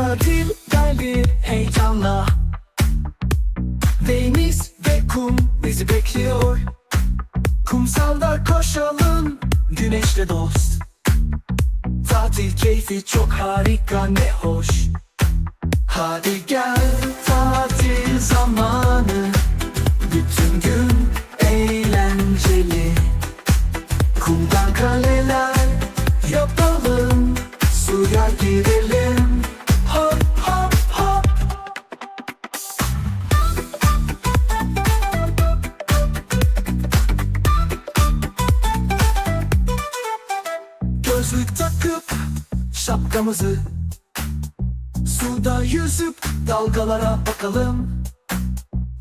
Tatil geldi heyecanla. Deniz ve kum bizi bekliyor. Kumsalda koşalım güneşle dost. Tatil keyfi çok harika ne hoş. Hadi gel tatil zamanı. Bütün gün eğlenceli. Kumdan kaleler yapalım Suya girelim. Şapkamızı. Suda yüzüp dalgalara bakalım.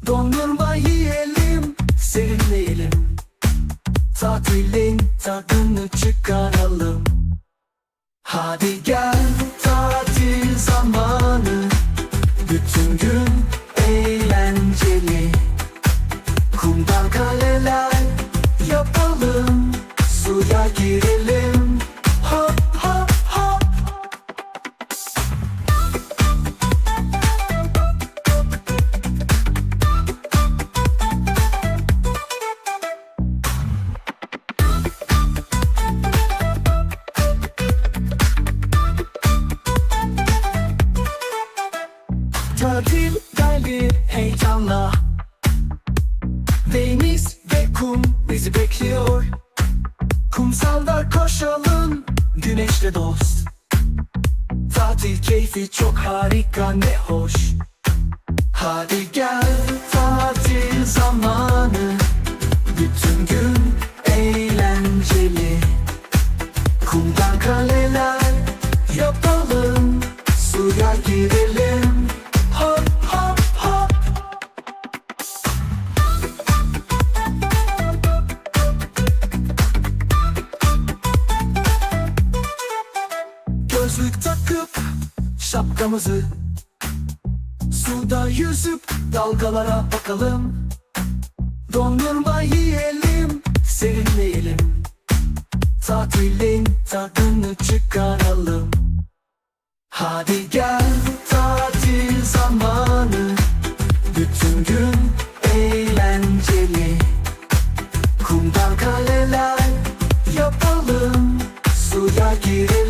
Dondurma yiyelim, serinleyelim. Tatilin tadını çıkaralım. Hadi gel tatil zamanı. Bütün gün Tatil geldi heyecanla. Deniz ve kum bizi bekliyor. Kumsalda koşalım güneşle dost. Tatil keyfi çok harika ne hoş. Hadi Gözlük takıp şapkamızı Suda yüzüp dalgalara bakalım. Dondurma yiyelim, serinleyelim. Tatilin tadını çıkaralım. Hadi gel tatil zamanı. Bütün gün eğlenceli. Kumdan kaleler yapalım Suya girelim.